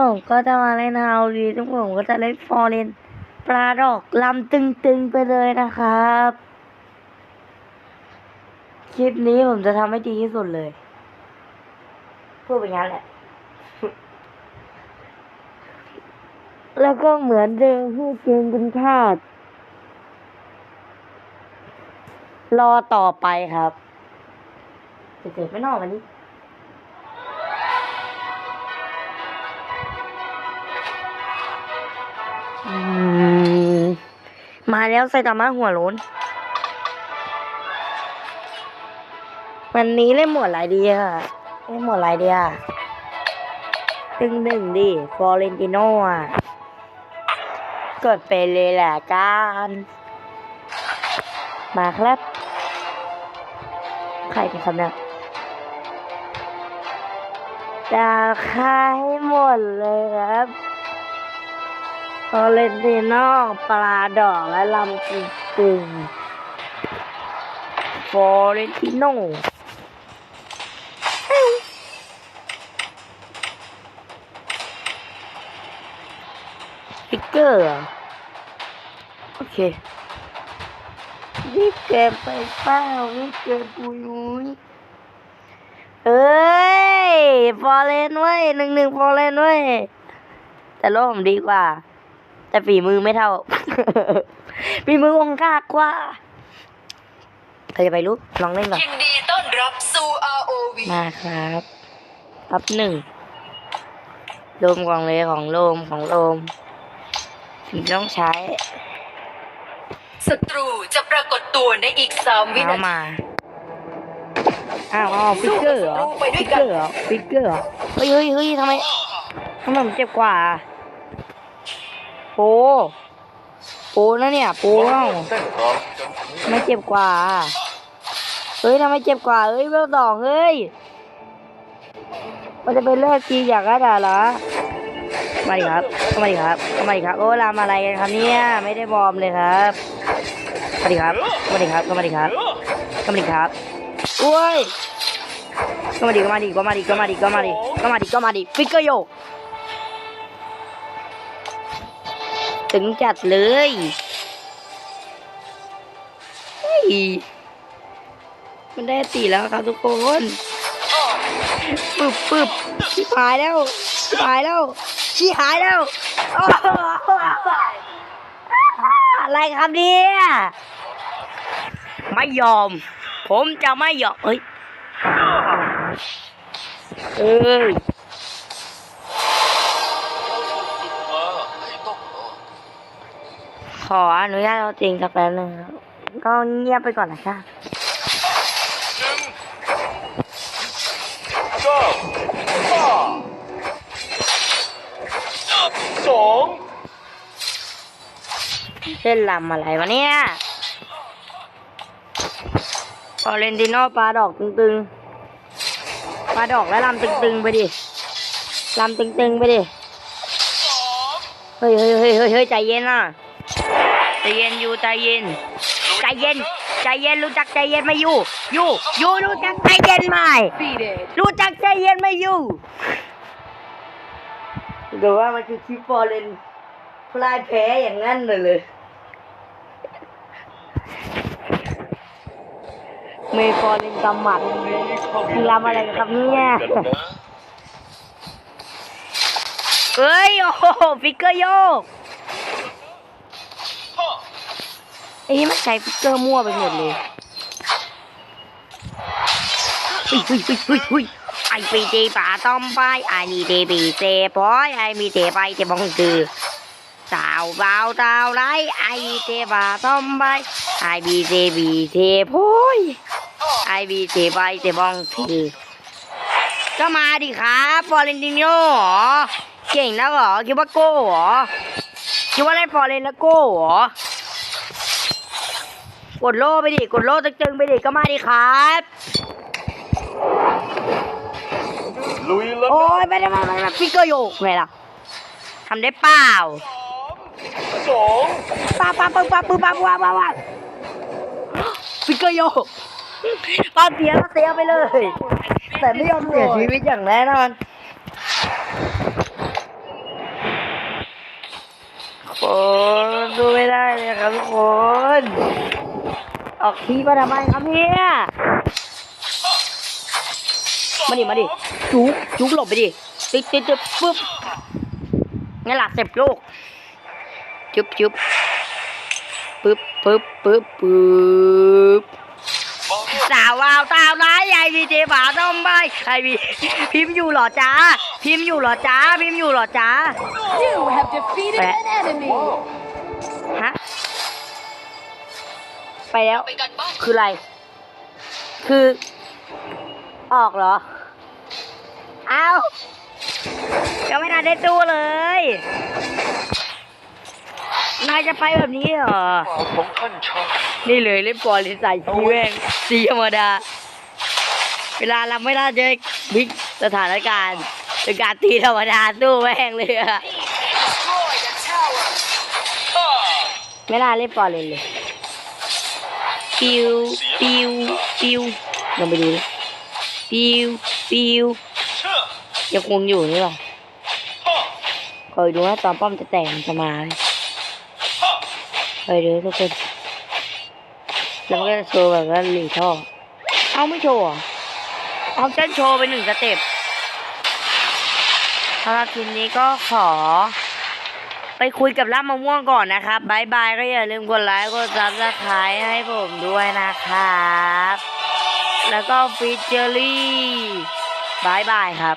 ผมก็จะมาเล่นฮาวีทุกผมก็จะเล่นฟอร์เรนปลาดอกลำตึงๆไปเลยนะครับ คลิปนี้ผมจะทำให้ดีที่สุดเลย พูดไปงั้นแหละ แล้วก็เหมือนเดิมพูดเกมคุณชาติรอต่อไปครับจะเกิดไม่นอกวันนี้ มาแล้วไซตามะหัวโล้น วันนี้เล่นหมวดอะไรดีอะเล่นหมวดอะไรดีอะตึงหนึ่งดิฟอเรนติโน่อะกดไปเลยแหละกันมาครับ ใครเป็นคำเนี่ยจะขายหมดเลยครับ ฟอเรนติโน่ปลาดอกและลำตึงตึงฟอเรนติโน่ฟิกเกอร์เหรอโอเครีบเก็บไปเป้ารีบเก็บปุยมุยเอ้ยฟอเรนเว้ยหนึ่งหนึ่งฟอเรนเว้ยแต่โลกผมดีกว่า แต่ฝีมือไม่เท่าฝีมือองค์กากกว่าใครจะไปรู้ลองเล่นก่อนยินดีต้อนรับสู่ ROV มาครับอัพหนึ่งโลมของเลยของโลมของโลมถึงต้องใช้ศัตรูจะปรากฏตัวในอีก3วิเอานาทีมาอ้าวอ้าวฟิกเกอร์เหรอสู้กับศัตรูไปด้วยฟิกกัเกนอร์เหรอฟิกเกอร์เหรอเฮ้ยเฮ้ยเฮ้ยทำไมทำไมผมเจ็บกว่าอะ โปโปนะเนี่ยโปเอ้าทำไมเจ็บกว่า เฮ้ยทำไมเจ็บกว่าเฮ้ยเวลสองเฮ้ย มันจะเป็นเลือกจีอยากกระดาเหรอมาดิครับมาดิครับมาดิครับ โอ้รำอะไรกันครับเนี่ย ไม่ได้บอมเลยครับมาดิครับเข้ามาดิครับเข้ามาดิครับเข้ามาดิครับอุ้ยเข้ามาดิเข้ามาดิเข้ามาดิเข้ามาดิเข้ามาดิเข้ามาดิเข้ามาดิฟิกเกอร์โย ถึงจัดเลยเฮ้ยมันได้ตีแล้วครับทุกคนปึ๊บปึ๊บชิบหายแล้วชิบหายแล้วชิบหายแล้วอะไรครับเนี่ยไม่ยอม ผมจะไม่ยอมเอ้ยเอ้ย ออนุญาตเราจริงสักแป๊บนึงครับก็เงียบไปก่อนนะครับหนึ่งเก้าห้าสองเล่นลำอะไรวะเนี่ยฟอเรนติโนปลาดอกตึงๆ ปลาดอกแล้วลำตึงๆไปดิ ลำตึงๆไปดิ เฮ้ยเฮ้ยเฮ้ยเฮ้ยใจเย็นน่ะ ใจเย็นอยู่ใจเย็น ใจเย็น ใจเย็นรู้จักใจเย็นไหมอยู่ อยู่ อยู่รู้จักใจเย็นไหมรู้จักใจเย็นไหมอยู่เดี๋ยวว่ามันคือคลิปฟอเรนพลายแพ้อย่างนั้นเลยเลยเมย์ฟอเรนกำหมัดคือรำอะไรกันครับเนี่ยกันนะเฮ้ย โอ้โหฟิกเกอร์โยก ห้า ไอ้นี่มันใช้ฟิกเกอร์มั่วไปหมดเลยเฮ้ยเฮ้ยเฮ้ยเฮ้ยเฮ้ยไอปีเจป่าต้อมไปไอนี่เจปีเจปอยไอมีเจไปเจบองคือสาวเบาสาวไรไอเจป่าต้อมไปไอบีเจบีเจพอยไอบีเจไปเจบองคือก็มาดิครับฟอร์เรนติโน่เหรอเก่งแล้วเหรอคิดว่าโก้เหรอคิดว่าเล่นฟอร์เรนแล้วโก้เหรอ กดโล่ไปดิ กดโล่ตึงไปดิ ก็มาดิครับ ลุยแล้วโอ้ยไม่ได้ไม่ได้ฟิกเกอร์โยกไงล่ะทำได้เปล่าสองป้าป้าป้าป้าป้าป้าป้าป้าป้าฟิกเกอร์โยกป้าเสียก็เสียไปเลย แต่ไม่ยอมเสียชีวิตอย่างแน่นอนโอ้ดูไม่ได้เลยครับทุกคน ออกทีมาทำไมครับเนี่ยมาดิมาดิจุกจุกหลบไปดิตึ๊ดตึ๊ดตึ๊ดปุ๊บงั้นหลักเสร็จลูกจุ๊บจุ๊บปึ๊บปึ๊บปึ๊บปึ๊บสาววาวตาวร้ายใหญ่ดีเจฝาต้มใบใครมีพิมพ์อยู่เหรอจ้าพิมพ์อยู่เหรอจ้าพิมพ์อยู่เหรอจ้า You have defeated an enemy. ฮะ ไปแล้วไปกันบ้านคืออะไร คือ ออกเหรอ เอายังไม่ทันได้ตู้เลย นายจะไปแบบนี้เหรอ ของท่านชายนี่เลยเล่นบอลเลยใส่ชีแม่งสีธรรมดา เวลาเราไม่ได้จะวิกสถานการณ์เป็นการตีธรรมดาสู้แม่งเลยอะข้าไม่น่าเล่นบอลเลยเลย ปิวปิวปิวลองไปดูดิปิวปิวเชื่อยังคงอยู่นี่หรอฮ่าคอยดูว่าตอนป้อมจะแตกมันจะมาไหมฮ่าคอยดูทุกคนแล้วมันก็จะโชว์แบบว่าหลีท่อเอาไม่โชว์เหรอเอาเต้นโชว์ไปหนึ่งสเต็ปสำหรับทีนี้ก็ขอ ไปคุยกับล่ามะม่วงก่อนนะครับบายบายก็อย่าลืมกดไลค์กดซับสไครต์ให้ผมด้วยนะครับ แล้วก็ฟิชเจอรี่บายบายครับ